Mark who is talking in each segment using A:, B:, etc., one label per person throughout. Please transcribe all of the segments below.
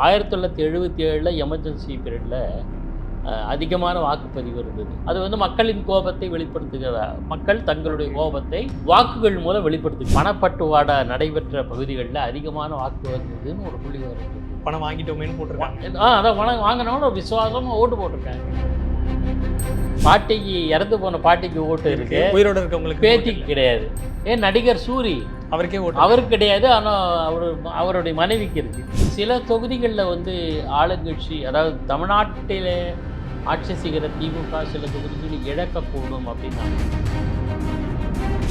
A: ஆயிரத்தி தொள்ளாயிரத்தி எழுபத்தி ஏழில் எமர்ஜென்சி பீரியடில் அதிகமான வாக்குப்பதிவு இருந்தது. அது வந்து மக்களின் கோபத்தை வெளிப்படுத்துகிற மக்கள் தங்களுடைய கோபத்தை வாக்குகள் மூலம் வெளிப்படுத்து பணப்பட்டுவாடா நடைபெற்ற பகுதிகளில் அதிகமான வாக்கு வந்ததுன்னு ஒரு புள்ளி வருது
B: பணம் வாங்கிட்டோமேன்னு போட்டிருக்காங்க.
A: ஆ அதான் பணம் வாங்கினவன ஒரு விசுவாசமாக ஓட்டு போட்டிருக்காங்க. பாட்டிக்கு இறந்து போன பாட்டிக்கு ஓட்டு இருக்கு.
B: உயிரோட இருக்கவங்களுக்கு
A: பேத்திக்கு கிடையாது. ஏன் நடிகர் சூரி?
B: அவருக்கே ஓட்டு
A: அவருக்கு கிடையாது ஆனால் அவர் அவருடைய மனைவிக்கு இருக்கு. சில தொகுதிகளில் வந்து ஆளுங்கட்சி அதாவது தமிழ்நாட்டில் ஆட்சி செய்கிற திமுக சில தொகுதிகளில் இழக்கக்கூடும் அப்படின்னாங்க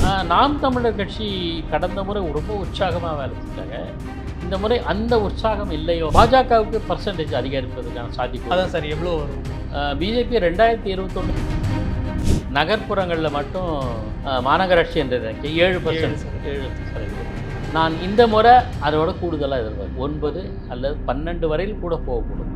A: ஆஹ் நாம் தமிழர் கட்சி கடந்த முறை ரொம்ப உற்சாகமாக வேலை செஞ்சாங்க. இந்த முறை அந்த உற்சாகம் இல்லையோ? பாஜகவுக்கு பர்சன்டேஜ் அதிகரிப்பதற்கான சாத்தியம்
B: அதான் சார் எவ்வளோ வரும்?
A: பிஜேபி ரெண்டாயிரத்தி இருபத்தொன்று நகர்ப்புறங்களில் மட்டும் மாநகராட்சி என்று ஏழு பர்சன்ட் ஏழு சதவீதம். நான் இந்த முறை அதோட கூடுதலாக எதிர்பார்க்கிறேன். ஒன்பது அல்லது பன்னெண்டு வரையில் கூட போகக்கூடும்.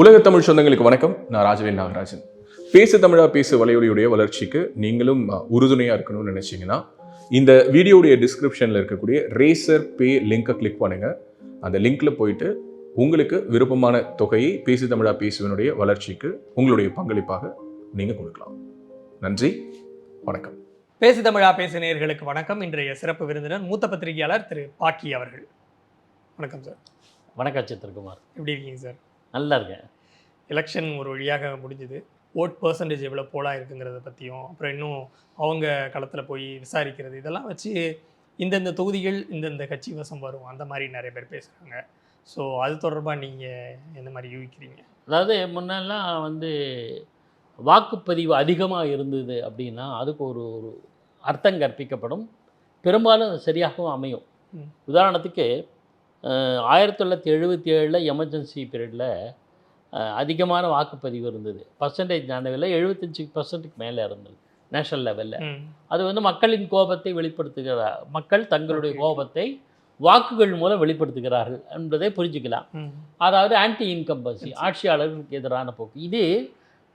C: உலக தமிழ் சொந்தங்களுக்கு வணக்கம். நான் ராஜவேல் நாகராஜன். பேசு தமிழா பேசு வலையொலியுடைய வளர்ச்சிக்கு நீங்களும் அஹ், உறுதுணையா இருக்கணும்னு நினைச்சீங்கன்னா இந்த வீடியோடைய டிஸ்கிரிப்ஷன்ல இருக்கக்கூடிய ரேசர் பே லிங்கை கிளிக் பண்ணுங்க. அந்த லிங்க்ல போயிட்டு உங்களுக்கு விருப்பமான தொகையை பேசு தமிழா பேசுவனுடைய வளர்ச்சிக்கு உங்களுடைய பங்களிப்பாக நீங்க கொடுக்கலாம். நன்றி. வணக்கம்.
B: பேசு தமிழா பேசு நேயர்களுக்கு வணக்கம். இன்றைய சிறப்பு விருந்தினர் மூத்த பத்திரிகையாளர் திரு பாக்கி அவர்கள். வணக்கம் சார்.
A: வணக்கம் சித்திரகுமார்.
B: எப்படி இருக்கீங்க சார்?
A: நல்லா இருக்கேன்.
B: எலெக்ஷன் ஒரு வழியாக முடிஞ்சுது. ஓட் பர்சன்டேஜ் எவ்வளோ போலாக இருக்குங்கிறத பற்றியும் அப்புறம் இன்னும் அவங்க களத்தில் போய் விசாரிக்கிறது இதெல்லாம் வச்சு இந்தந்த தொகுதிகள் இந்தந்த கட்சி வசம் வரும். அந்த மாதிரி நிறைய பேர் பேசுகிறாங்க ஸோ அது தொடர்பாக நீங்கள் எந்த மாதிரி யூகிக்கிறீங்க?
A: அதாவது முன்னெல்லாம் வந்து வாக்குப்பதிவு அதிகமாக இருந்தது அப்படின்னா அதுக்கு ஒரு ஒரு அர்த்தம் கற்பிக்கப்படும். பெரும்பாலும் அது சரியாகவும் அமையும். உதாரணத்துக்கு ஆயிரத்தி தொள்ளாயிரத்தி எழுபத்தி ஏழில் எமர்ஜென்சி பீரியடில் அதிகமான வாக்குப்பதிவு இருந்தது. பர்சன்டேஜ் தாண்டவில்லை எழுபத்தஞ்சி பர்சன்ட்டுக்கு மேலே இருந்தது நேஷனல் லெவலில் அது வந்து மக்களின் கோபத்தை வெளிப்படுத்துகிற மக்கள் தங்களுடைய. கோபத்தை வாக்குகள் மூலம் வெளிப்படுத்துகிறார்கள் என்பதை புரிஞ்சுக்கலாம். அதாவது ஆன்டி இன்கம்பன்சி ஆட்சியாளர்களுக்கு எதிரான போக்கு. இது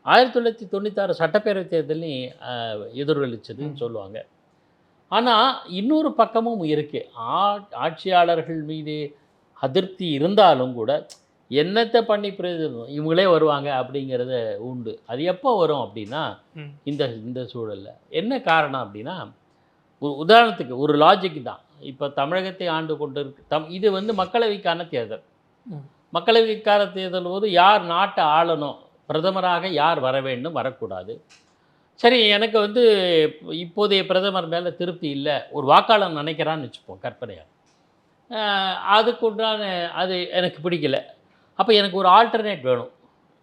A: ஆயிரத்தி தொள்ளாயிரத்தி தொண்ணூத்தாறு சட்டப்பேரவை தேர்தலையும் எதிரொலிச்சதுன்னு. சொல்லுவாங்க. ஆனால் இன்னொரு பக்கமும் இருக்கு. ஆ ஆட்சியாளர்கள் மீது அதிருப்தி இருந்தாலும் கூட என்னத்தை பண்ணி பிரயோஜனம் இவங்களே வருவாங்க அப்படிங்கிறத உண்டு. அது எப்போ வரும் அப்படின்னா இந்த இந்த சூழலில். என்ன காரணம் அப்படின்னா உதாரணத்துக்கு ஒரு லாஜிக் தான். இப்போ தமிழகத்தை ஆண்டு கொண்டு இருக்கு தம் இது வந்து மக்களவைக்கான தேர்தல். மக்களவைக்கான தேர்தல் போது யார் நாட்டை ஆளணும் பிரதமராக யார் வர வேண்டும் வரக்கூடாது. சரி எனக்கு வந்து இப்போதைய பிரதமர் மேலே திருப்தி இல்லை. ஒரு வாக்காளர் நினைக்கிறான்னு வச்சுப்போம் கற்பனையாக அதுக்குண்டான அது எனக்கு பிடிக்கல. அப்போ எனக்கு ஒரு ஆல்டர்னேட் வேணும்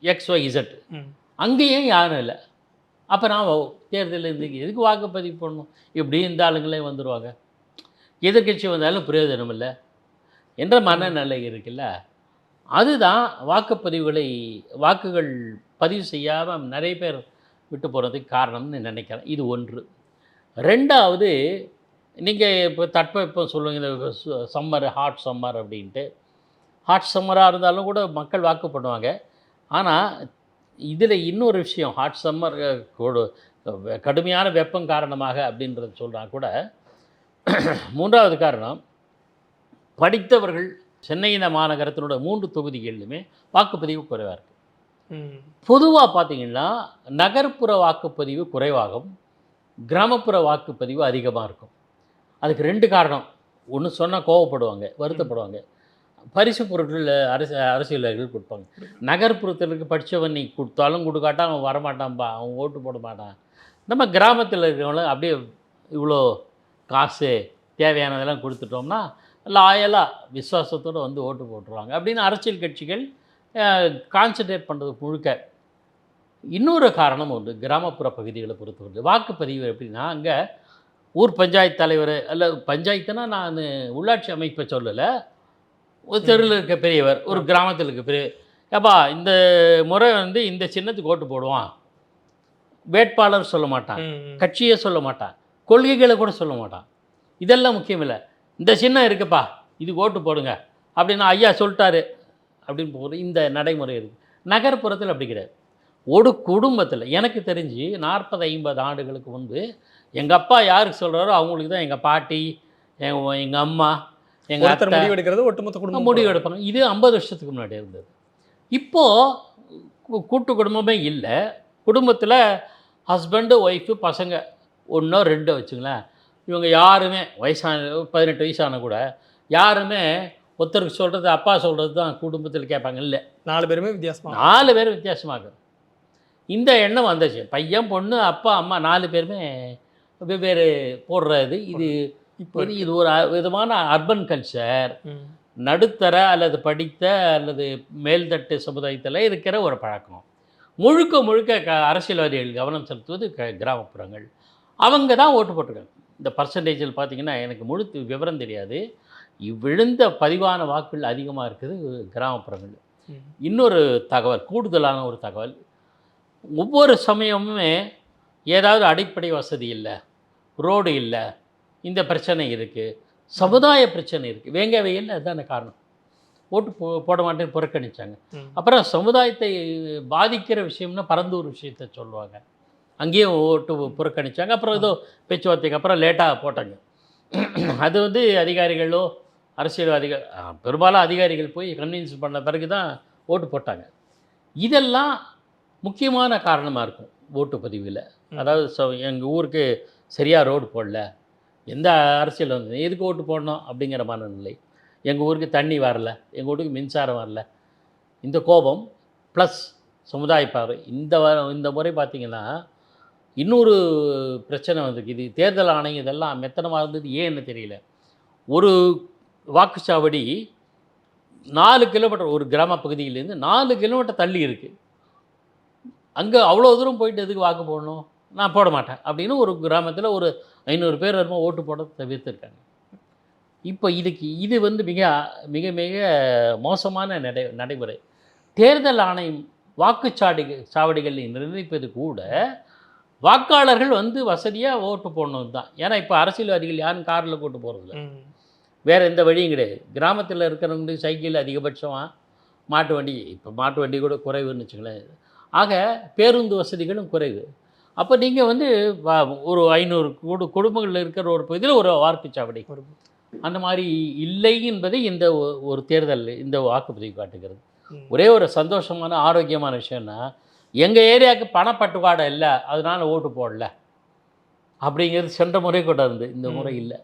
A: எக்ஸ் ஒய் இசட் அங்கேயும் யாரும் இல்லை. அப்போ நான் தேர்தலில் இருந்து எதுக்கு வாக்குப்பதிவு பண்ணணும்? இப்படி இந்த ஆளுங்களே வந்துடுவாங்க எதிர்க்கட்சி வந்தாலும் பிரயோஜனம் இல்லை. என்ற மனநிலை இருக்குல்ல. அதுதான் வாக்குப்பதிவுகளை வாக்குகள் பதிவு செய்யாமல் நிறைய பேர் விட்டு போகிறதுக்கு காரணம்னு நினைக்கிறேன். இது ஒன்று. ரெண்டாவது நீங்கள் இப்போ தட்பவெப்பம் சொல்லுவீங்க இந்த சம்மர் ஹாட் சம்மர் அப்படின்ட்டு. ஹாட் சம்மராக இருந்தாலும் கூட மக்கள் வாக்கு பண்ணுவாங்க ஆனால் இதில் இன்னொரு விஷயம் ஹாட் சம்மர் கடுமையான வெப்பம் காரணமாக அப்படின்றத சொல்கிறா கூட. மூன்றாவது காரணம் படித்தவர்கள் சென்னையின மாநகரத்தினோட மூன்று தொகுதிகளிலுமே வாக்குப்பதிவு குறைவாக இருக்குது பொதுவாக பார்த்தீங்கன்னா நகர்ப்புற வாக்குப்பதிவு குறைவாகும் கிராமப்புற வாக்குப்பதிவு அதிகமாக இருக்கும். அதுக்கு ரெண்டு காரணம். ஒன்று சொன்னால் கோவப்படுவாங்க வருத்தப்படுவாங்க. பரிசு பொருட்கள் அரசு அரசியல்வாதிகள் கொடுப்பாங்க. நகர்ப்புறத்திற்கு படித்தவன் நீ கொடுத்தாலும் கொடுக்காட்டா அவன் வரமாட்டான்பா அவன் ஓட்டு போட மாட்டான். நம்ம கிராமத்தில் இருக்கிறவங்களும் அப்படியே இவ்வளோ காசு தேவையானதெல்லாம் கொடுத்துட்டோம்னா லாயலாக விசுவாசத்தோடு வந்து ஓட்டு போட்டுருவாங்க. அப்படின்னு அரசியல் கட்சிகள் கான்சன்ட்ரேட் பண்ணுறது முழுக்க. இன்னொரு காரணம் உண்டு. கிராமப்புற பகுதிகளை பொறுத்தவரை வாக்குப்பதிவு எப்படின்னா அங்கே ஊர் பஞ்சாயத்து தலைவர் அல்ல பஞ்சாயத்துனா நான் உள்ளாட்சி அமைப்பை சொல்லலை. ஒரு தெருவில் இருக்க பெரியவர் ஒரு கிராமத்தில் இருக்க பெரிய ஏப்பா இந்த முறை வந்து இந்த சின்னத்துக்கு ஓட்டு போடுவான். வேட்பாளர் சொல்ல மாட்டான். கட்சியே சொல்ல மாட்டான். கொள்கைகளை கூட சொல்ல மாட்டான். இதெல்லாம் முக்கியம் இல்லை. இந்த சின்னம் இருக்குப்பா இதுக்கு ஓட்டு போடுங்க. அப்படின்னு ஐயா சொல்லிட்டாரு. அப்படின்னு போகிற இந்த நடைமுறை இருக்குது நகர்ப்புறத்தில் அப்படி கிடையாது ஒரு குடும்பத்தில் எனக்கு தெரிஞ்சு நாற்பது ஐம்பது ஆண்டுகளுக்கு முன்பு எங்கள் அப்பா யாருக்கு சொல்கிறாரோ அவங்களுக்கு தான் எங்கள் பாட்டி எங்கள் எங்கள் அம்மா எங்கள் அத்தை
B: முடிவு எடுக்கிறது ஒட்டுமொத்த குடும்பம்
A: முடிவு எடுப்பாங்க இது ஐம்பது வருஷத்துக்கு முன்னாடி இருந்தது. இப்போது கூட்டு குடும்பமே இல்லை. குடும்பத்தில் ஹஸ்பண்டு ஒய்ஃபு பசங்க ஒன்றோ ரெண்டோ வச்சுங்களேன். இவங்க யாருமே வயசான பதினெட்டு வயசான கூட யாருமே ஒருத்தருக்கு சொல்கிறது அப்பா சொல்கிறது தான் குடும்பத்தில் கேட்பாங்க. இல்லை.
B: நாலு பேருமே வித்தியாசமா
A: நாலு பேர் வித்தியாசமாக இந்த எண்ணம் வந்துச்சு. பையன் பொண்ணு அப்பா அம்மா நாலு பேருமே வெவ்வேறு போடுறது. இது
B: இப்போ
A: இது ஒரு விதமான அர்பன் கல்ச்சர். நடுத்தர அல்லது படித்த அல்லது மேல்தட்டு சமுதாயத்தில் இருக்கிற ஒரு பழக்கம். முழுக்க முழுக்க க அரசியல்வாதிகள் கவனம் செலுத்துவது க கிராமப்புறங்கள். அவங்க தான் ஓட்டு போட்டிருக்காங்க. இந்த பர்சன்டேஜில் பார்த்தீங்கன்னா எனக்கு முழு விவரம் தெரியாது. விழுந்த பதிவான வாக்குகள் அதிகமாக இருக்குது கிராமப்புறங்கள்
B: ம்.
A: இன்னொரு தகவல் கூடுதலான ஒரு தகவல். ஒவ்வொரு சமயமுமே ஏதாவது அடிப்படை வசதி இல்லை ரோடு இல்லை இந்த பிரச்சனை இருக்குது சமுதாய பிரச்சனை இருக்குது வேங்க வெயில் அதுதான காரணம். ஓட்டு போ போட மாட்டேன்னு புறக்கணிச்சாங்க.
B: ம்.
A: அப்புறம் சமுதாயத்தை பாதிக்கிற விஷயம்னா பரந்தூர் விஷயத்தை சொல்லுவாங்க. அங்கேயும் ஓட்டு புறக்கணிச்சாங்க. அப்புறம் ஏதோ பேச்சுவார்த்தைக்கு அப்புறம் லேட்டாக போட்டாங்க. அது வந்து அதிகாரிகளோ அரசியல்வாதிகள் பெரும்பாலும் அதிகாரிகள் போய் கன்வின்ஸ் பண்ண பிறகு தான் ஓட்டு போட்டாங்க. இதெல்லாம் முக்கியமான காரணமாக இருக்கும் ஓட்டுப்பதிவில்
B: ம்.
A: அதாவது ஸோ எங்கள் ஊருக்கு சரியாக ரோடு போடல. எந்த அரசியல் வந்து எதுக்கு ஓட்டு போடணும் அப்படிங்கிற மனநிலை. எங்கள் ஊருக்கு தண்ணி வரல எங்கள் வீட்டுக்கு மின்சாரம் வரல. இந்த கோபம் ப்ளஸ் சமுதாய பார்வை. இந்த இந்த முறை பார்த்திங்கன்னா இன்னொரு பிரச்சனை வந்திருக்கு. இது தேர்தல் ஆணையம் இதெல்லாம் மெத்தனமாக இருந்தது ஏன்னு தெரியல. ஒரு வாக்குச்சாவடி நாலு கிலோமீட்டர் ஒரு கிராம பகுதியிலேருந்து நாலு கிலோமீட்டர் தள்ளி இருக்குது அங்கே அவ்வளோ தூரம் போயிட்டு எதுக்கு வாக்கு போடணும்? நான் போட மாட்டேன். அப்படின்னு ஒரு கிராமத்தில் ஒரு ஐநூறு பேர் வருமா ஓட்டு போட தவிர்த்துருக்காங்க. இப்போ இதுக்கு இது வந்து மிக மிக மிக மோசமான நடை நடைமுறை. தேர்தல் ஆணையம் வாக்குச்சாடி சாவடிகளை நிர்ணயிப்பது கூட வாக்காளர்கள் வந்து வசதியாக ஓட்டு போடணும் தான் ஏன்னா இப்போ அரசியல்வாதிகள் யாரும் காரில் கூட்டு போகிறதில்ல வேறு எந்த வழியும் கிடையாது. கிராமத்தில் இருக்கிறவங்களுக்கு சைக்கிள் அதிகபட்சமாக மாட்டு வண்டி இப்போ மாட்டு வண்டி கூட குறைவுன்னு வச்சுங்களேன் ஆக பேருந்து வசதிகளும் குறைவு. அப்போ நீங்கள் வந்து ஒரு ஐநூறு குடு குடும்பங்களில் இருக்கிற ஒரு பகுதியில் ஒரு
B: ஒரு
A: அந்த மாதிரி இல்லை என்பதை இந்த ஒரு தேர்தல் இந்த வாக்குப்பதிவு காட்டுகிறது. ஒரே ஒரு சந்தோஷமான ஆரோக்கியமான விஷயம்னா எங்கள் ஏரியாவுக்கு பணப்பட்டுவாடை இல்லை அதனால் ஓட்டு போடல. அப்படிங்கிறது சென்ற முறை கூட இருந்து இந்த. முறை இல்லை.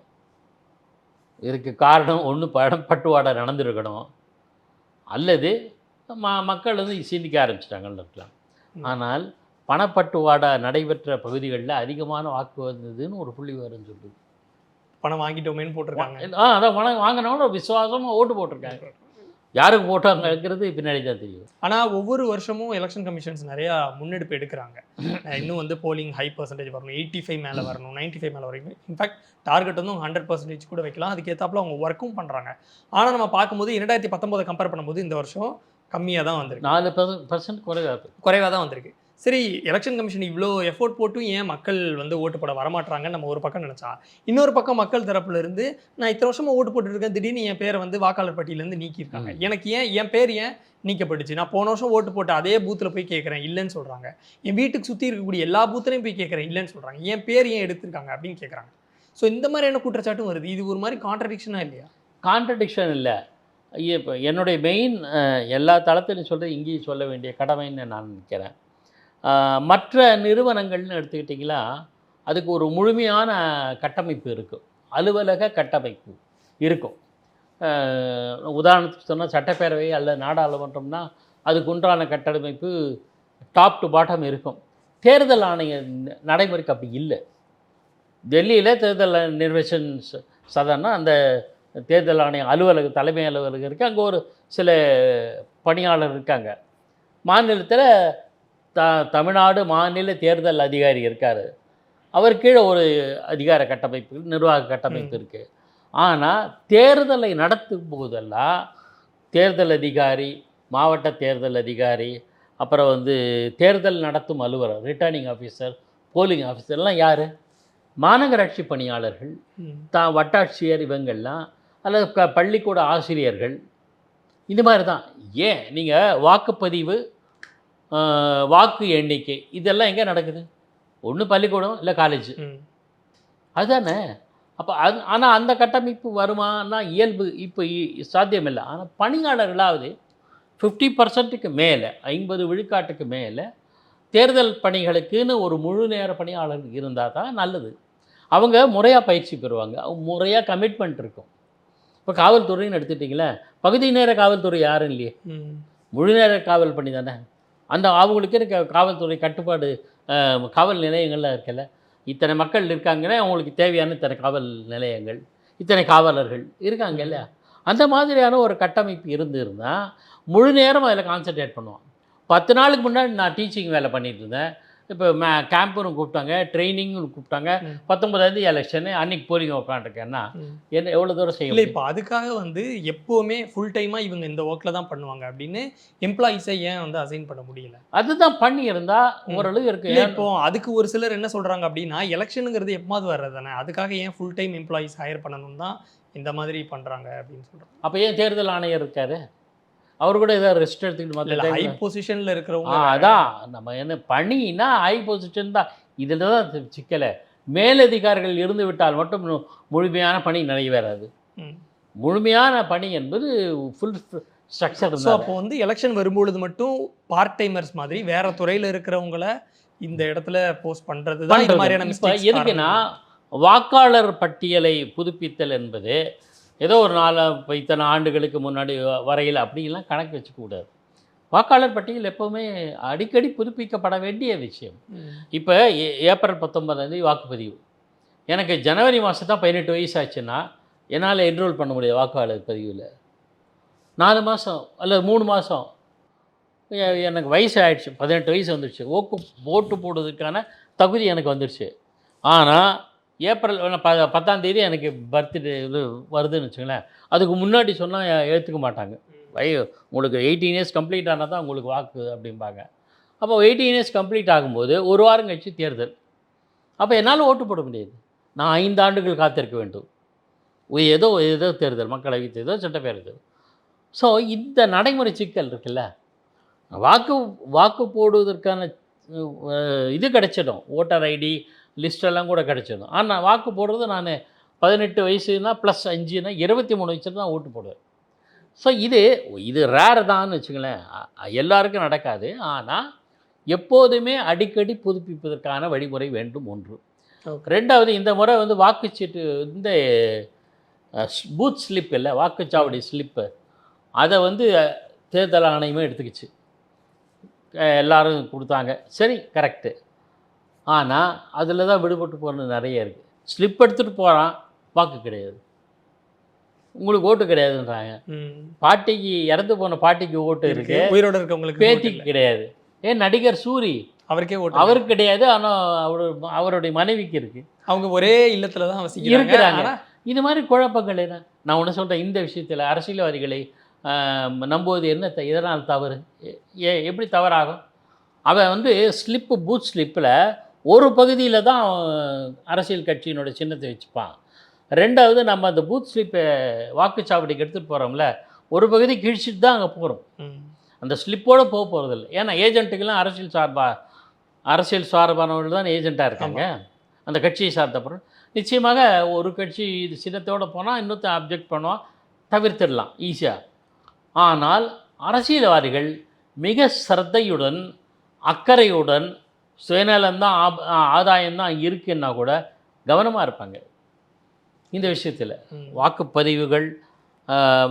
A: இதுக்கு காரணம் ஒன்று பணப்பட்டுவாடை நடந்திருக்கணும். அல்லது ம மக்கள் வந்து சிந்திக்க ஆரம்பிச்சிட்டாங்கன்னு இருக்கலாம். ஆனால் பணப்பட்டுவாடை நடைபெற்ற பகுதிகளில் அதிகமான வாக்கு வந்ததுன்னு ஒரு புள்ளி விவரம் சொல்லுது.
B: பணம் வாங்கிட்டோமேன்னு போட்டிருக்காங்க.
A: ஆ அதான் பணம் வாங்கினவங்க விசுவாசமாக ஓட்டு போட்டிருக்காங்க. யாருக்கு போட்டாங்கிறது பின்னாடி தான் தெரியும்.
B: ஆனா ஒவ்வொரு வருஷமும் எலெக்ஷன் கமிஷன்ஸ் நிறைய முன்னெடுப்பு எடுக்கிறாங்க. இன்னும் வந்து போலிங் ஹை பர்சன்டேஜ் வரணும். எயிட்டி ஃபைவ் மேலே வரணும். 95 ஃபைவ் மேலே வரைக்கும் இன்ஃபேக்ட் டார்கெட் வந்து ஹண்ட்ரட் பர்சன்டேஜ் கூட வைக்கலாம். அதுக்கேற்றாப்புல அவங்க ஒர்க்கும் பண்றாங்க. ஆனா நம்ம பார்க்கும்போது இரண்டாயிரத்தி பத்தொன்பதை கம்பேர் பண்ணும்போது இந்த வருஷம் கம்மியாக தான் வந்திருக்கு.
A: நாலு பர்சன்ட் குறைவாக
B: குறைவாக தான் வந்திருக்கு. சரி எலெக்ஷன் கமிஷன் இவ்வளோ எஃபோர்ட் போட்டும் ஏன் மக்கள் வந்து ஓட்டு போட வரமாட்றாங்கன்னு நம்ம ஒரு பக்கம் நினச்சா? இன்னொரு பக்கம் மக்கள் தரப்புல இருந்து நான் இத்தனை வருஷமா ஓட்டு போட்டுட்டு இருக்கேன் திடீர்னு என் பேரை வந்து வாக்காளர் பட்டியலேருந்து நீக்கியிருக்காங்க. எனக்கு ஏன் என் பேர் ஏன் நீக்கப்பட்டுச்சு? நான் போன வருஷம் ஓட்டு போட்ட அதே பூத்தில் போய் கேட்குறேன். இல்லைன்னு சொல்கிறாங்க என் வீட்டுக்கு சுற்றி இருக்கக்கூடிய எல்லா பூத்துலையும் போய் கேட்குறேன். இல்லைன்னு சொல்கிறாங்க என் பேர் ஏன் எடுத்திருக்காங்க? அப்படின்னு கேட்குறாங்க. ஸோ இந்த மாதிரியான குற்றச்சாட்டும் வருது. இது ஒரு மாதிரி கான்ட்ரடிக்ஷனாக இல்லையா?
A: கான்ட்ரடிக்ஷன் இல்லை. இப்போ என்னுடைய மெயின் எல்லா தளத்திலும் சொல்கிறது இங்கேயும் சொல்ல வேண்டிய கடமைன்னு நான் நினைக்கிறேன். மற்ற நிறுவனங்கள்னு எடுத்துக்கிட்டிங்களா அதுக்கு ஒரு முழுமையான கட்டமைப்பு இருக்கும் அலுவலக கட்டமைப்பு இருக்கும். உதாரணத்துக்கு சொன்னால் சட்டப்பேரவை அல்லது நாடாளுமன்றம்னா அதுக்கு உண்டான கட்டமைப்பு டாப் டு பாட்டம் இருக்கும். தேர்தல் ஆணைய ந- நடைமுறைக்கு அப்படி இல்லை. டெல்லியில் தேர்தல் நிர்வச்சன் ச- அந்த தேர்தல் ஆணையம் அலுவலக தலைமை அலுவலகம் இருக்குது அங்கே ஒரு சில பணியாளர் இருக்காங்க. மாநிலத்தில் த தமிழ்நாடு மாநில தேர்தல் அதிகாரி இருக்கார். அவர் கீழே ஒரு அதிகார கட்டமைப்பு நிர்வாக கட்டமைப்பு இருக்குது ஆனால் தேர்தலை நடத்தும் போதெல்லாம் தேர்தல் அதிகாரி மாவட்ட தேர்தல் அதிகாரி அப்புறம் வந்து தேர்தல் நடத்தும் அலுவலர் ரிட்டர்னிங் ஆஃபீஸர் போலிங் ஆஃபீஸர்லாம் யார்? மாநகராட்சி பணியாளர்கள்
B: ம்.
A: தா வட்டாட்சியர் இவங்கள்லாம் அல்லது க பள்ளிக்கூட ஆசிரியர்கள். இந்த மாதிரி தான் ஏன்? நீங்கள் வாக்குப்பதிவு வாக்கு எண்ணிக்கை. இதெல்லாம் எங்கே நடக்குது? ஒன்று பள்ளிக்கூடம் இல்லை காலேஜ். அதுதானே? அப்போ அது ஆனால் அந்த கட்டமைப்பு வருமானா இயல்பு இப்போ சாத்தியமில்லை. ஆனால் பணியாளர்களாவது ஃபிஃப்டி பர்சன்ட்டுக்கு மேலே ஐம்பது விழுக்காட்டுக்கு மேலே தேர்தல் பணிகளுக்குன்னு ஒரு முழு நேர பணியாளர் இருந்தால் தான் நல்லது. அவங்க முறையாக பயிற்சி பெறுவாங்க. அவங்க முறையாக கமிட்மெண்ட் இருக்கும். இப்போ காவல்துறைன்னு எடுத்துட்டிங்களேன் பகுதி நேர காவல்துறை யாரும் இல்லையே. முழு நேர காவல் பண்ணி தானே? அந்த அவங்களுக்கு இருக்க காவல்துறை கட்டுப்பாடு காவல் நிலையங்கள்லாம் இருக்கல இத்தனை மக்கள் இருக்காங்கன்னா அவங்களுக்கு தேவையான இத்தனை காவல் நிலையங்கள் இத்தனை காவலர்கள் இருக்காங்க இல்லையா? அந்த மாதிரியான ஒரு கட்டமைப்பு இருந்திருந்தால் முழு நேரம் அதில் கான்சென்ட்ரேட் பண்ணுவான். பத்து நாளுக்கு முன்னாடி நான் டீச்சிங் வேலை பண்ணிகிட்டு இருந்தேன். இப்போ மே கேம்புன்னு கூப்பிட்டாங்க ட்ரைனிங்னு கூப்பிட்டாங்க. பத்தொன்பதாந்தேதி எலெக்ஷனு அன்னைக்கு போலிங்க உட்காந்துருக்கேன்னா. என்ன எவ்வளோ தூரம் செய்ய
B: இல்லை? இப்போ அதுக்காக வந்து எப்போவுமே ஃபுல் டைமாக இவங்க இந்த ஒர்க்கில் தான் பண்ணுவாங்க அப்படின்னு எம்ப்ளாயீஸை ஏன் வந்து அசைன் பண்ண முடியல
A: அதுதான் பண்ணியிருந்தா. ஓரளவு இருக்கு
B: இப்போ அதுக்கு ஒரு சிலர் என்ன சொல்கிறாங்க அப்படின்னா எலெக்ஷனுங்கிறது எப்போது வர்றது தானே அதுக்காக ஏன் ஃபுல் டைம் எம்ப்ளாயீஸ் ஹையர் பண்ணணும் தான் இந்த மாதிரி பண்ணுறாங்க அப்படின்னு சொல்கிறாங்க
A: அப்போ ஏன் தேர்தல் ஆணையர் இருக்காரு அவர் கூட ஏதாவது ரெஸ்ட் எடுத்துக்கிட்டு மற்ற
B: ஹை பொசிஷனில் இருக்கிறவங்க
A: அதான். நம்ம என்ன பணினா ஹை பொசிஷன் தான். இதில் தான் சிக்கலை. மேலதிகாரிகள் இருந்து விட்டால் மட்டும் முழுமையான பணி நிறைவேறாது.
B: ம்.
A: முழுமையான பணி என்பது ஃபுல் ஸ்ட்ரக்சர்
B: ஸோ அப்போ வந்து எலெக்ஷன் வரும்பொழுது மட்டும் பார்ட் டைமர்ஸ் மாதிரி வேற துறையில் இருக்கிறவங்கள இந்த இடத்துல போஸ்ட் பண்ணுறது தான் மாதிரியான
A: எதுக்குன்னா. வாக்காளர் பட்டியலை புதுப்பித்தல் என்பது ஏதோ ஒரு நாலு இப்போ இத்தனை ஆண்டுகளுக்கு முன்னாடி வரையில் அப்படிலாம் கணக்கு வச்சுக்கூடாது வாக்காளர் பட்டியல் எப்போவுமே அடிக்கடி புதுப்பிக்கப்பட வேண்டிய விஷயம். இப்போ ஏ- ஏப்ரல் பத்தொன்பதாந்தேதி வாக்குப்பதிவு. எனக்கு ஜனவரி மாதம் தான் பதினெட்டு வயசு ஆச்சுன்னா என்னால் என்ரோல் பண்ண முடியாது வாக்காளர் பதிவில். நாலு மாதம் அல்லது மூணு மாதம் எனக்கு வயசு ஆயிடுச்சு பதினெட்டு வயசு வந்துடுச்சு ஓக்கு ஓட்டு போடுறதுக்கான தகுதி எனக்கு வந்துடுச்சு ஆனால் ஏப்ரல் ப பத்தாம் தேதி எனக்கு பர்த்டே இது வருதுன்னு வச்சுங்களேன் அதுக்கு முன்னாடி சொன்னால் ஏற்றுக்க மாட்டாங்க. வய உங்களுக்கு எயிட்டீன் இயர்ஸ் கம்ப்ளீட் ஆனால் தான் உங்களுக்கு வாக்கு அப்படிம்பாங்க. அப்போ எயிட்டீன் இயர்ஸ் கம்ப்ளீட் ஆகும்போது ஒரு வாரம் கழிச்சு தேர்தல். அப்போ என்னால் ஓட்டு போட முடியாது. நான் ஐந்து ஆண்டுகள் காத்திருக்க வேண்டும். ஏதோ ஏதோ தேர்தல் மக்களவை தேர்தல் சட்டப்பேரவை தேர்தல் ஸோ இந்த நடைமுறை சிக்கல் இருக்குல்ல. வாக்கு வாக்கு போடுவதற்கான இது கிடைச்சிடும். ஓட்டர் ஐடி லிஸ்டெல்லாம் கூட கிடைச்சிடும் ஆனால் வாக்கு போடுறது நான் பதினெட்டு வயசுனா ப்ளஸ் அஞ்சுனா இருபத்தி மூணு வயசுல தான் ஓட்டு போடுவேன். ஸோ இது இது ரேர் தான்னு வச்சுங்களேன் எல்லாருக்கும் நடக்காது. ஆனால் எப்போதுமே அடிக்கடி புதுப்பிப்பதற்கான வழிமுறை வேண்டும் ஒன்று. ரெண்டாவது இந்த முறை வந்து வாக்குச்சீட்டு இந்த பூத் ஸ்லிப் இல்லை வாக்குச்சாவடி ஸ்லிப்பு அதை வந்து தேர்தல் ஆணையமே எடுத்துக்கிச்சு. எல்லாரும் கொடுத்தாங்க. சரி கரெக்டு ஆனால் அதில் தான் விடுபட்டு போகிறது நிறைய இருக்குது ஸ்லிப் எடுத்துகிட்டு போகிறான் வாக்கு கிடையாது. உங்களுக்கு ஓட்டு கிடையாதுன்றாங்க. பாட்டிக்கு இறந்து போன பாட்டிக்கு ஓட்டு
B: இருக்கு.
A: இருக்கு.
B: உயிரோட இருக்கவங்களுக்கு
A: பேத்திக்கு. கிடையாது. ஏன் நடிகர் சூரி?
B: அவருக்கே ஓட்டு
A: அவருக்கு கிடையாது ஆனால் அவர் அவருடைய மனைவிக்கு இருக்குது
B: அவங்க ஒரே இல்லத்துல தான் வசிக்கிறாங்க.
A: இருக்கிறாங்க. இது மாதிரி குழப்பங்கள் என்ன? நான் ஒன்று சொல்கிறேன் இந்த விஷயத்தில் அரசியல்வாதிகளை நம்புவது என்ன எதனால் தவறு? எப்படி தவறாகும்? அவன் வந்து ஸ்லிப்பு பூத் ஸ்லிப்பில் ஒரு பகுதியில் தான் அரசியல் கட்சியினோட சின்னத்தை வச்சுப்பான். ரெண்டாவது நம்ம அந்த பூத் ஸ்லிப்பை வாக்குச்சாவடிக்கு எடுத்துகிட்டு போகிறோம்ல ஒரு பகுதி கிழிச்சிட்டு தான் அங்கே போகிறோம். அந்த ஸ்லிப்போடு போக போகிறதில்ல ஏன்னா ஏஜென்ட்டுக்கெல்லாம் அரசியல் சார்பா அரசியல் சார்பானவர்கள் தான் ஏஜென்ட்டாக இருக்காங்க. அந்த கட்சியை சார்ந்தப்பறம் நிச்சயமாக ஒரு கட்சி இது சின்னத்தோடு போனால் இன்னொருத்தன் அப்ஜெக்ட் பண்ணுவான் தவிர்த்திடலாம் ஈஸியாக ஆனால் அரசியல்வாதிகள் மிக சிரத்தையுடன் அக்கறையுடன் சுயநலம்தான் ஆப் ஆதாயம்தான் இருக்குன்னா கூட கவனமாக இருப்பாங்க. இந்த விஷயத்தில். வாக்குப்பதிவுகள்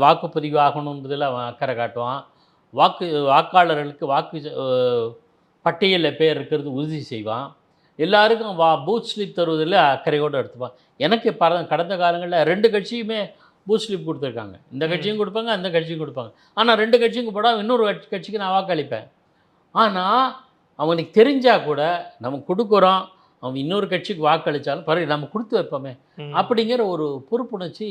A: வாக்குப்பதிவு ஆகணுன்றதில் அவன் அக்கறை காட்டுவான். வாக்கு வாக்காளர்களுக்கு வாக்கு பட்டியலில் பேர் இருக்கிறது உறுதி செய்வான். எல்லாருக்கும் வா பூத் ஸ்லிப் தருவதில் அக்கறையோடு எடுத்துப்பான். எனக்கு பர கடந்த காலங்களில் ரெண்டு கட்சியுமே பூத் ஸ்லிப் கொடுத்துருக்காங்க. இந்த கட்சியும் கொடுப்பாங்க அந்த கட்சியும் கொடுப்பாங்க. ஆனால் ரெண்டு கட்சியும் போடாமல் இன்னொரு கட்சி- கட்சிக்கு நான் வாக்களிப்பேன். ஆனால் அவனுக்கு தெரிஞ்சால் கூட நம்ம கொடுக்குறோம். அவன் இன்னொரு கட்சிக்கு வாக்களித்தாலும் பரவாயில்ல நம்ம கொடுத்து வைப்போமே. அப்படிங்கிற ஒரு பொறுப்புணர்ச்சி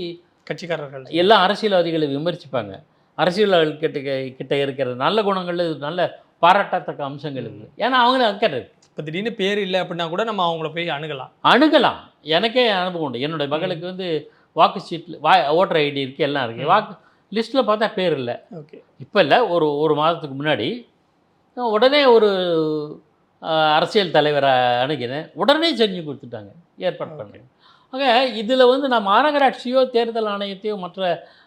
B: கட்சிக்காரர்கள்.
A: எல்லா அரசியல்வாதிகளை விமர்சிப்பாங்க. அரசியல்வாதிகள் கிட்ட கிட்ட இருக்கிற நல்ல குணங்கள் நல்ல பாராட்டத்தக்க அம்சங்கள் இருக்குது ஏன்னா அவங்களே அக்கறை
B: இப்போ திடீர்னு பேர் இல்லை அப்படின்னா கூட நம்ம அவங்கள போய் அணுகலாம்.
A: அணுகலாம். எனக்கே அனுபவம் உண்டு. என்னுடைய மகளுக்கு வந்து வாக்கு சீட்டில் வா ஓட்டர் ஐடி இருக்குது எல்லாம் இருக்குது வாக்கு லிஸ்ட்டில் பார்த்தா பேர் இல்லை.
B: ஓகே.
A: இப்போ இல்லை ஒரு ஒரு மாதத்துக்கு முன்னாடி உடனே ஒரு அரசியல் தலைவரை அணுகினேன். உடனே செஞ்சு கொடுத்துட்டாங்க. ஏற்பாடு பண்ணுறேன் ஆக இதில் வந்து நான் மாநகராட்சியோ தேர்தல் ஆணையத்தையோ மற்ற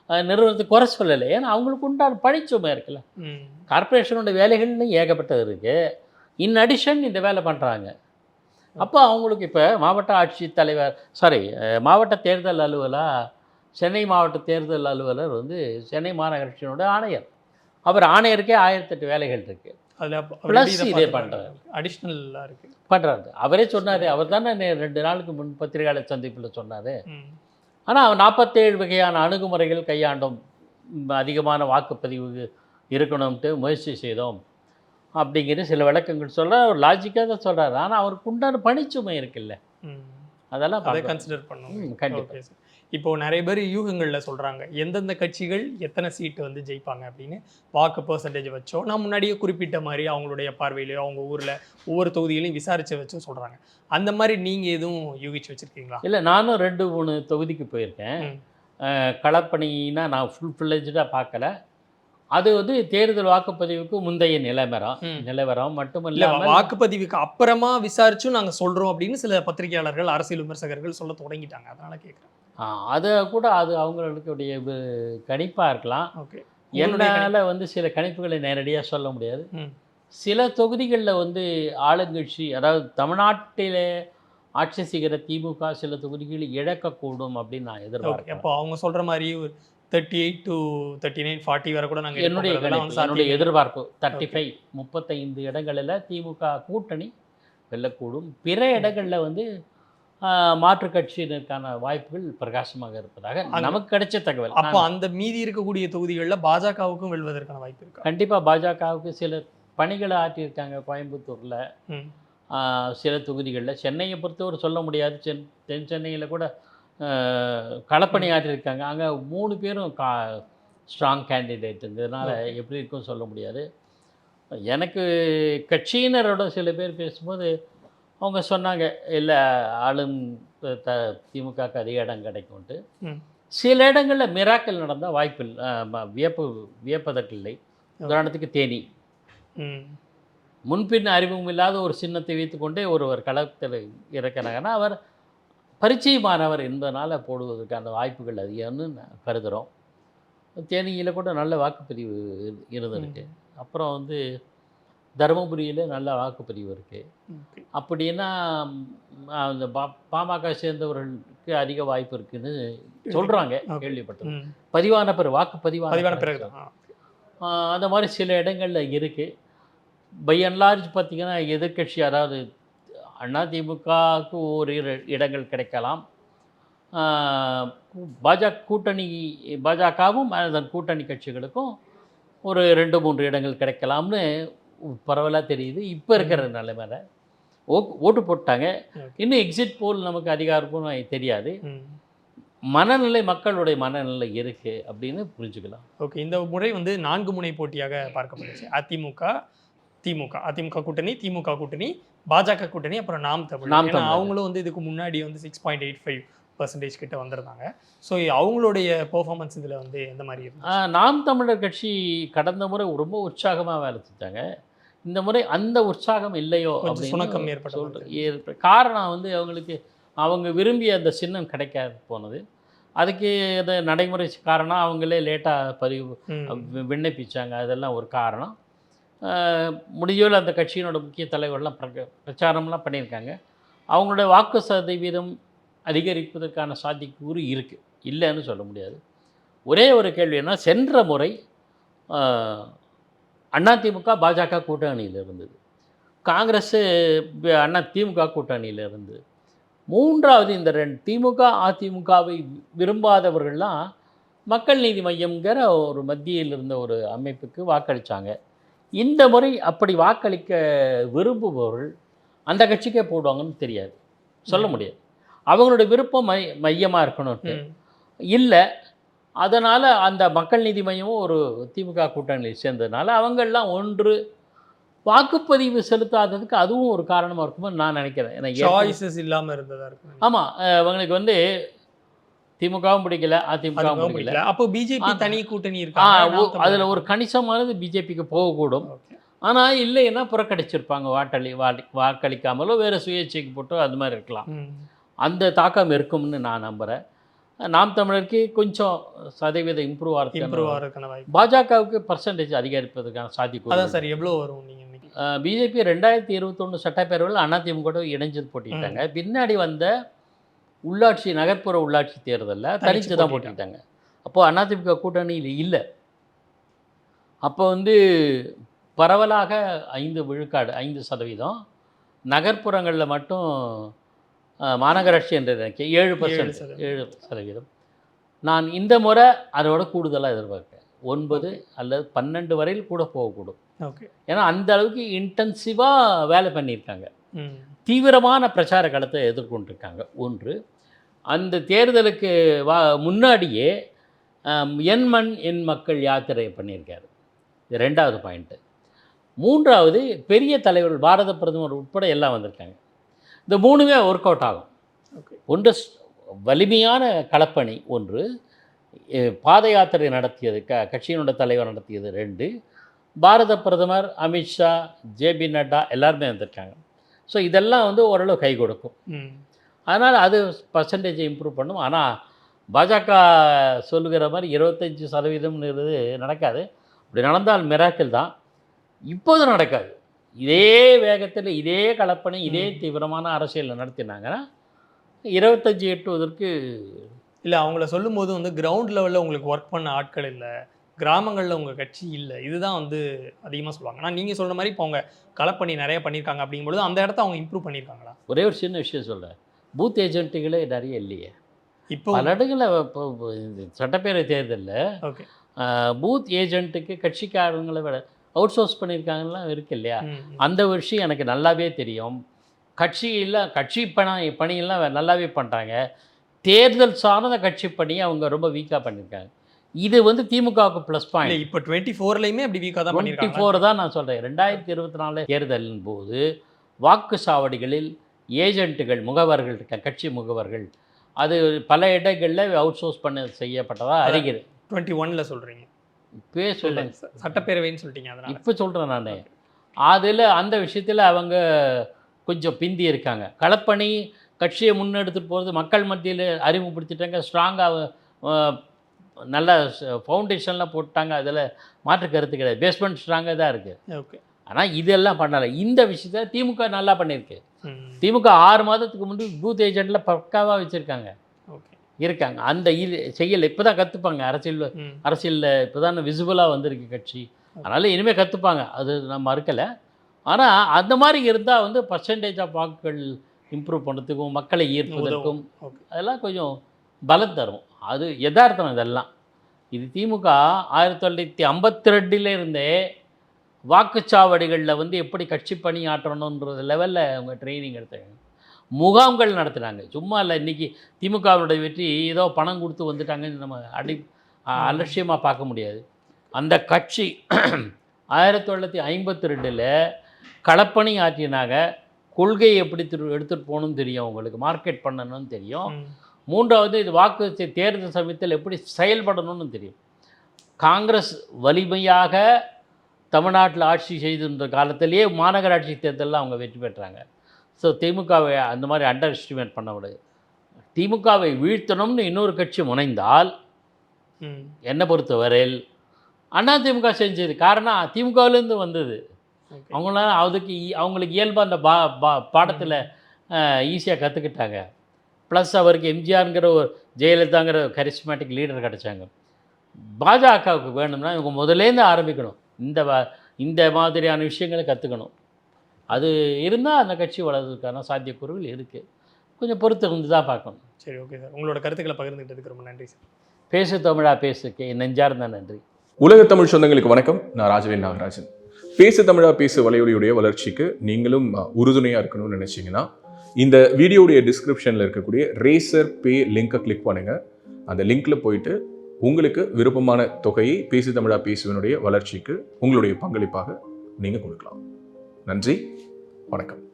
A: நிறுவனத்தை குறை சொல்லலை. ஏன்னா அவங்களுக்கு உண்டான பணிச்சுமை இருக்குல்ல.
B: ம்.
A: கார்ப்பரேஷனோட வேலைகள்னு ஏகப்பட்டது இருக்குது இன் அடிஷன் இந்த வேலை பண்ணுறாங்க அப்போ அவங்களுக்கு இப்போ மாவட்ட ஆட்சித் தலைவர் சாரி மாவட்ட தேர்தல் அலுவலர் சென்னை மாவட்ட தேர்தல் அலுவலர் வந்து சென்னை மாநகராட்சியினோட ஆணையர். அவர் ஆணையருக்கே ஆயிரத்தெட்டு வேலைகள் இருக்குது Plus இதே பண்றாரு.
B: அடிஷ்னலாக இருக்கு.
A: பண்ணுறாரு அவரே சொன்னார் அவர் தானே ரெண்டு நாளுக்கு முன் பத்திரிகையாளர் சந்திப்பில் சொன்னார். ஆனால் அவர் நாற்பத்தேழு வகையான அணுகுமுறைகள் கையாண்டோம். அதிகமான வாக்குப்பதிவு இருக்கணும்ட்டு முயற்சி செய்தோம். அப்படிங்கிற சில விளக்கங்கள் சொல்ல அவர் லாஜிக்காக தான் சொல்கிறாரு ஆனால் அவருக்கு உண்டான பணிச்சுமை இருக்குல்ல. அதெல்லாம்.
B: கன்சிடர் பண்ணும்
A: ம், கண்டிப்பா.
B: ஓகே சார் இப்போ நிறைய பேர் யூகங்களில் சொல்றாங்க எந்தெந்த கட்சிகள் எத்தனை சீட்டு வந்து ஜெயிப்பாங்க அப்படின்னு. வாக்கு பர்சன்டேஜ் வச்சோ நான் முன்னாடியே குறிப்பிட்ட மாதிரி அவங்களுடைய பார்வையிலையோ அவங்க ஊர்ல ஒவ்வொரு தொகுதியிலையும் விசாரிச்சு வச்சோ சொல்றாங்க. அந்த மாதிரி நீங்க எதுவும் யூகிச்சு வச்சிருக்கீங்களா?
A: இல்லை நானும் ரெண்டு மூணு தொகுதிக்கு போயிருக்கேன். களப்பணினா நான் ஃபுல் ஃபில்லெஜாக பார்க்கல. அது வந்து தேர்தல் வாக்குப்பதிவுக்கு முந்தைய நிலவரம். நிலவரம் மட்டும்
B: இல்ல
A: இல்லாமல்
B: வாக்குப்பதிவுக்கு அப்புறமா விசாரிச்சும் நாங்க சொல்றோம் அப்படின்னு சில பத்திரிகையாளர்கள் அரசியல் விமர்சகர்கள் சொல்ல தொடங்கிட்டாங்க. அதனால கேட்குறேன்
A: அதை கூட அது அவங்களுடைய வி- கணிப்பா இருக்கலாம்.
B: ஓகே.
A: என்னால் வந்து சில கணிப்புகளை நேரடியாக சொல்ல முடியாது. சில தொகுதிகளில் வந்து ஆளுங்கட்சி அதாவது தமிழ்நாட்டிலே ஆட்சி செய்கிற திமுக சில தொகுதிகளில் இழக்கக்கூடும் அப்படின்னு நான் எதிர்பார்க்கிறேன்.
B: அப்போ அவங்க சொல்ற மாதிரி ஒரு thirty eight to thirty nine forty வரை கூட நாங்க
A: என்னுடைய என்னுடைய எதிர்பார்ப்பு. தேர்ட்டி ஃபைவ் முப்பத்தைந்து இடங்களில் திமுக கூட்டணி வெல்லக்கூடும். பிற இடங்களில் வந்து மாற்றுக் கட்சியினருக்கான வாய்ப்புகள் பிரகாசமாக இருப்பதாக நமக்கு கிடைச்ச தகவல்.
B: அப்போ அந்த மீதி இருக்கக்கூடிய தொகுதிகளில் பாஜகவுக்கும் வெல்வதற்கான வாய்ப்பு இருக்கா?
A: கண்டிப்பாக பாஜகவுக்கு சில பணிகளை ஆற்றியிருக்காங்க கோயம்புத்தூரில். சில தொகுதிகளில். சென்னையை பொறுத்தவரை சொல்ல முடியாது. சென் தென் சென்னையில் கூட களப்பணி ஆற்றியிருக்காங்க. அங்கே மூணு பேரும் கா ஸ்ட்ராங் கேண்டிடேட்டுங்கிறதுனால எப்படி இருக்கும் சொல்ல முடியாது. எனக்கு கட்சியினரோட சில பேர் பேசும்போது அவங்க சொன்னாங்க இல்லை ஆளும் த திமுகக்கு அதிக இடம் கிடைக்கும்ட்டு. சில இடங்களில் மிராக்கள் நடந்தால் வாய்ப்பில் வியப்பு வியப்பதற்கில்லை உதாரணத்துக்கு தேனி. முன்பின் அறிமுகம் இல்லாத ஒரு சின்னத்தை வைத்துக்கொண்டே ஒருவர் களத்தில் இறக்கிறாங்கன்னா அவர் பரிச்சயமானவர் என்பதனால் போடுவதற்கான வாய்ப்புகள் அதிகம்னு கருதுகிறோம் தேனியில் கூட நல்ல வாக்குப்பதிவு இரு- இருந்திருக்கு. அப்புறம் வந்து தருமபுரியில் நல்ல வாக்குப்பதிவு இருக்குது அப்படின்னா அந்த பா பாமக சேர்ந்தவர்களுக்கு அதிக வாய்ப்பு இருக்குன்னு சொல்கிறாங்க. கேள்விப்பட்டது பதிவான பிறகு வாக்குப்பதிவான
B: பதிவான
A: பிறகு அந்த மாதிரி சில இடங்களில் இருக்குது பை அண்ட் லார்ஜ் பார்த்திங்கன்னா எதிர்க்கட்சி அதாவது அதிமுகவுக்கு ஒரு இடங்கள் கிடைக்கலாம். பாஜக கூட்டணி பாஜகவும் அதன் கூட்டணி கட்சிகளுக்கும் ஒரு ரெண்டு மூன்று இடங்கள் கிடைக்கலாம்னு பரவலாக தெரியுது. இப்போ இருக்கிற நிலைமையில ஓ ஓட்டு போட்டாங்க. இன்னும் எக்ஸிட் போல் நமக்கு அதிகாரப்பூர்வம் தெரியாது. மனநிலை மக்களுடைய மனநிலை இருக்குது அப்படின்னு புரிஞ்சுக்கலாம்.
B: ஓகே. இந்த முறை வந்து நான்கு முனை போட்டியாக பார்க்கப்படுச்சு அதிமுக திமுக. அதிமுக கூட்டணி திமுக கூட்டணி பாஜக கூட்டணி அப்புறம் நாம் தமிழ்
A: நாம்
B: ஏன்னா. அவங்களும் வந்து இதுக்கு முன்னாடி வந்து six point eight five percentage கிட்ட வந்திருந்தாங்க. ஸோ அவங்களுடைய பெர்ஃபார்மன்ஸ் இதில் வந்து எந்த மாதிரி
A: நாம் தமிழர் கட்சி கடந்த முறை ரொம்ப உற்சாகமாக வேலை செஞ்சாங்க. இந்த முறை அந்த உற்சாகம் இல்லையோ
B: சுணக்கம் ஏற்பட்ட.
A: ஏற்ப- காரணம் வந்து அவங்களுக்கு அவங்க விரும்பிய அந்த சின்னம் கிடைக்காது போனது. அதுக்கு அந்த நடைமுறை காரணம் அவங்களே லேட்டாக பதிவு விண்ணப்பிச்சாங்க. அதெல்லாம் ஒரு காரணம். ஆஹ் முடிஞ்சவரை அந்த கட்சியினோட முக்கிய பிரக பிரச்சாரம்லாம் பண்ணியிருக்காங்க. அவங்களோட வாக்கு சதவீதம் அதிகரிப்பதற்கான சாத்தியக்கூறு இருக்குது இல்லைன்னு சொல்ல முடியாது. ஒரே ஒரு கேள்வி என்ன சென்ற முறை அதிமுக பாஜக கூட்டணியில் இருந்தது. காங்கிரஸ் அண்ணா திமுக கூட்டணியில் இருந்தது மூன்றாவது இந்த ரெண்டு திமுக அதிமுகவை விரும்பாதவர்கள்லாம் மக்கள் நீதி மையம்ங்கிற ஒரு மத்தியில் இருந்த ஒரு அமைப்புக்கு வாக்களித்தாங்க இந்த முறை அப்படி வாக்களிக்க விரும்புபவர்கள் அந்த கட்சிக்கே போடுவாங்கன்னு தெரியாது. சொல்ல முடியாது. அவங்களோட விருப்பம் மை மையமாக இருக்கணும்ட்டு. இல்லை அதனால் அந்த மக்கள் நீதி மையமும் ஒரு திமுக கூட்டணியில் சேர்ந்ததுனால அவங்கெல்லாம் ஒன்று வாக்குப்பதிவு செலுத்தாததுக்கு அதுவும் ஒரு காரணமாக இருக்குமோ நான் நினைக்கிறேன். ஏன்னா
B: சாய்ஸஸ் இல்லாம இருந்ததா இருக்கும்.
A: ஆமாம் அவங்களுக்கு வந்து திமுகவும் பிடிக்கல அதிமுகவும் பிடிக்கல.
B: அப்போ பிஜேபி. தனி கூட்டணி
A: ஒ- அதுல ஒரு கணிசமானது பிஜேபிக்கு போகக்கூடும்.
B: Okay.
A: ஆனா இல்லைன்னா புறக்கணிச்சிருப்பாங்க. வாக்களி வாடி வாக்களிக்காமலோ வேற சுயேட்சைக்கு போட்டோ அது மாதிரி இருக்கலாம். அந்த தாக்கம் இருக்கும்னு நான் நம்புறேன். நாம் தமிழருக்கு கொஞ்சம் சதவீதம் இம்ப்ரூவ்
B: இம்ப்ரூவ்
A: ஆகிறதுக்கு
B: ஆகிறதுக்கான வாய்ப்பு.
A: பாஜகவுக்கு பர்சன்டேஜ் அதிகரிப்பதற்கான சாத்தியக்கூறு
B: அதான் சார் எவ்வளோ வரும் நீங்க இன்னைக்கு?
A: பிஜேபி ரெண்டாயிரத்தி இருபத்தொன்று சட்டப்பேரவையில் அதிமுக இணைஞ்சது போட்டிட்டாங்க. பின்னாடி வந்த உள்ளாட்சி நகர்ப்புற உள்ளாட்சி தேர்தலில் தனித்து தான்
B: போட்டிட்டாங்க.
A: போட்டிட்டாங்க. அப்போ அதிமுக கூட்டணியில் இல்லை. அப்போ வந்து பரவலாக ஐந்து விழுக்காடு ஐந்து சதவீதம். நகர்ப்புறங்களில் மட்டும் மாநகராட்சி என்று ஏழு பர்சன்ட். ஏழு சதவீதம். நான் இந்த முறை அதோட கூடுதலாக எதிர்பார்க்கிறேன். ஒன்பது அல்லது பன்னெண்டு வரையில் கூட போகக்கூடும்.
B: ஓகே.
A: ஏன்னா அந்த அளவுக்கு இன்டென்சிவாக வேலை பண்ணியிருக்காங்க. தீவிரமான பிரச்சார களத்தை எதிர்கொண்டிருக்காங்க. ஒன்று அந்த தேர்தலுக்கு வா முன்னாடியே என் மண் என் மக்கள் யாத்திரை பண்ணியிருக்காரு. இது ரெண்டாவது பாயிண்ட்டு மூன்றாவது பெரிய தலைவர்கள் பாரத பிரதமர் உட்பட எல்லாம் வந்திருக்காங்க. இந்த மூணுமே ஒர்க் அவுட் ஆகும். ஒன்று வலிமையான களப்பணி ஒன்று பாத யாத்திரை நடத்தியது க கட்சியினோட தலைவர் நடத்தியது ரெண்டு பாரத பிரதமர் அமித்ஷா ஜேபி நட்டா எல்லாருமே வந்திருக்காங்க. ஸோ இதெல்லாம் வந்து ஓரளவு கை கொடுக்கும். அதனால் அது பர்சன்டேஜை இம்ப்ரூவ் பண்ணும். ஆனால் பாஜக சொல்லுகிற மாதிரி இருபத்தஞ்சி சதவீதம்ங்கிறது நடக்காது. அப்படி நடந்தால் மிராக்கிள் தான். இப்போது நடக்காது. இதே வேகத்தில் இதே கலப்பணி இதே தீவிரமான அரசியல் நடத்தினாங்கன்னா இருபத்தஞ்சி எட்டுவதற்கு
B: இல்லை அவங்கள சொல்லும்போது வந்து கிரவுண்ட் லெவலில் உங்களுக்கு ஒர்க் பண்ண ஆட்கள் இல்லை கிராமங்களில் உங்கள் கட்சி இல்லை இதுதான் வந்து அதிகமாக சொல்லுவாங்க. ஆனால் நீங்கள் சொல்கிற மாதிரி இப்போ அவங்க களப்பணி நிறைய பண்ணியிருக்காங்க அப்படிங்கும்போது அந்த இடத்த அவங்க இம்ப்ரூவ் பண்ணியிருக்காங்களா
A: ஒரே ஒரு சின்ன விஷயம் சொல்கிறேன் பூத் ஏஜென்ட்டுகளே நிறைய இல்லையே.
B: இப்போ
A: பல இடங்களில் இப்போ சட்டப்பேரவை தேர்தலில்
B: ஓகே.
A: பூத் ஏஜென்ட்டுக்கு கட்சிக்காரங்களை விட அவுட் சோர்ஸ் பண்ணியிருக்காங்கலாம் இருக்கு இல்லையா? அந்த விஷயம் எனக்கு நல்லாவே தெரியும். கட்சியில் கட்சி பணி பணியெல்லாம் நல்லாவே பண்ணுறாங்க தேர்தல் சார்ந்த கட்சி பணியை அவங்க ரொம்ப வீக்காக பண்ணியிருக்காங்க. இது வந்து திமுகவுக்கு ப்ளஸ் பாயிண்ட்
B: இப்போ டுவெண்ட்டி ஃபோர்லையுமே அப்படி வீக்காக தான்
A: டுவெண்ட்டி ஃபோர் தான் நான் சொல்கிறேன் ரெண்டாயிரத்தி இருபத்தி நாலு தேர்தலின் போது வாக்கு சாவடிகளில் ஏஜென்ட்டுகள் முகவர்கள் கட்சி முகவர்கள் அது பல இடங்களில் அவுட் சோர்ஸ் பண்ண செய்யப்பட்டதாக அறிகிறது
B: டுவெண்ட்டி ஒன்ல சொல்கிறீங்க
A: இப்பவே சொல்லுங்க
B: சட்டப்பேரவைன்னு சொல்லிட்டீங்க அதனால.
A: இப்போ சொல்கிறேன் நான். அதில் அந்த விஷயத்தில் அவங்க கொஞ்சம் பிந்தி இருக்காங்க. களப்பணி கட்சியை முன்னெடுத்துட்டு போகிறது மக்கள் மத்தியில் அறிமுகப்படுத்திட்டாங்க. ஸ்ட்ராங்காக நல்ல ஃபவுண்டேஷன்லாம் போட்டாங்க. அதில் மாற்று கருத்து கிடையாது. பேஸ்மெண்ட் ஸ்ட்ராங்காக தான் இருக்குது
B: ஓகே
A: ஆனால் இதெல்லாம் பண்ணலை. இந்த விஷயத்த திமுக நல்லா பண்ணியிருக்கு. திமுக ஆறு மாதத்துக்கு முன்பு பூத் ஏஜென்ட்டில் பக்காவாக வச்சுருக்காங்க.
B: ஓகே
A: இருக்காங்க. அந்த இது செய்யலை இப்போ தான் கற்றுப்பாங்க அரசியல் அரசியலில் இப்போ தான் விசிபிளாக வந்திருக்கு கட்சி. அதனால் இனிமேல் கற்றுப்பாங்க அது நான் மறுக்கலை. ஆனால் அந்த மாதிரி இருந்தால் வந்து பர்சன்டேஜ் ஆஃப் வாக்குகள் இம்ப்ரூவ் பண்ணுறதுக்கும் மக்களை ஈர்ப்பதற்கும் அதெல்லாம் கொஞ்சம் பலம் தரும். அது யதார்த்தம் இதெல்லாம். இது திமுக ஆயிரத்தி தொள்ளாயிரத்தி ஐம்பத்தி ரெண்டில் இருந்தே வாக்குச்சாவடிகளில் வந்து எப்படி கட்சி பணி ஆற்றணுன்ற லெவலில் அவங்க ட்ரைனிங் எடுத்தாங்க. முகாம்கள் நடத்துனாங்க சும்மா இல்லை இன்றைக்கி திமுகவுடைய வெற்றி ஏதோ பணம் கொடுத்து வந்துட்டாங்கன்னு நம்ம அடி அலட்சியமாக பார்க்க முடியாது. அந்த கட்சி ஆயிரத்தி தொள்ளாயிரத்தி ஐம்பத்தி ரெண்டில் களப்பணி ஆற்றினாங்க கொள்கையை எப்படி திரு எடுத்துகிட்டு போகணும்னு தெரியும் அவங்களுக்கு. மார்க்கெட் பண்ணணும்னு தெரியும். மூன்றாவது இது வாக்கு தேர்தல் சமயத்தில் எப்படி செயல்படணும்னு தெரியும். காங்கிரஸ் வலிமையாக தமிழ்நாட்டில் ஆட்சி செய்திருந்த காலத்திலேயே மாநகராட்சி தேர்தலில் அவங்க வெற்றி பெற்றாங்க. ஸோ திமுகவை அந்த மாதிரி அண்டர் எஸ்டிமேட் பண்ண விடாது திமுகவை வீழ்த்தணும்னு இன்னொரு கட்சி முனைந்தால் என்னை பொறுத்தவரையில் அண்ணா திமுக செஞ்சது. காரணம் திமுகவிலேருந்து வந்தது.
B: ஓகே.
A: அவங்களாம் அதுக்கு அவங்களுக்கு இயல்பாக அந்த பா பா பாடத்தில் ஈஸியாக கற்றுக்கிட்டாங்க ப்ளஸ் அவருக்கு எம்ஜிஆருங்கிற ஒரு ஜெயலலிதாங்கிற கரிஸ்மேட்டிக் லீடர் கிடச்சாங்க. பாஜகவுக்கு வேணும்னா இவங்க முதலேருந்து ஆரம்பிக்கணும். இந்த இந்த மாதிரியான விஷயங்களை கற்றுக்கணும் அது இருந்தால் அந்த கட்சி வளர்றதுக்கான சாத்தியக்கூறுகள் இருக்குது கொஞ்சம் பொறுத்து வந்து தான் பார்க்கணும்.
B: சரி ஓகே சார் உங்களோட கருத்துக்களை பகிர்ந்துக்கிட்டதுக்கு ரொம்ப நன்றி சார்
A: பேசு தமிழா பேசுக்கு. நெஞ்சார்ந்த நன்றி.
C: உலக தமிழ் சொந்தங்களுக்கு வணக்கம். நான் ராஜவேல் நாகராஜன். பேசு தமிழா பேசு வலையொலியுடைய வளர்ச்சிக்கு நீங்களும் அஹ், உறுதுணையா இருக்கணும்னு நினைச்சீங்கன்னா இந்த வீடியோடைய டிஸ்கிரிப்ஷனில் இருக்கக்கூடிய ரேசர் பே லிங்கை கிளிக் பண்ணுங்க. அந்த லிங்க்ல போயிட்டு உங்களுக்கு விருப்பமான தொகையை பேசு தமிழா பேசுவனுடைய வளர்ச்சிக்கு உங்களுடைய பங்களிப்பாக நீங்க கொடுக்கலாம். நன்றி. வணக்கம்.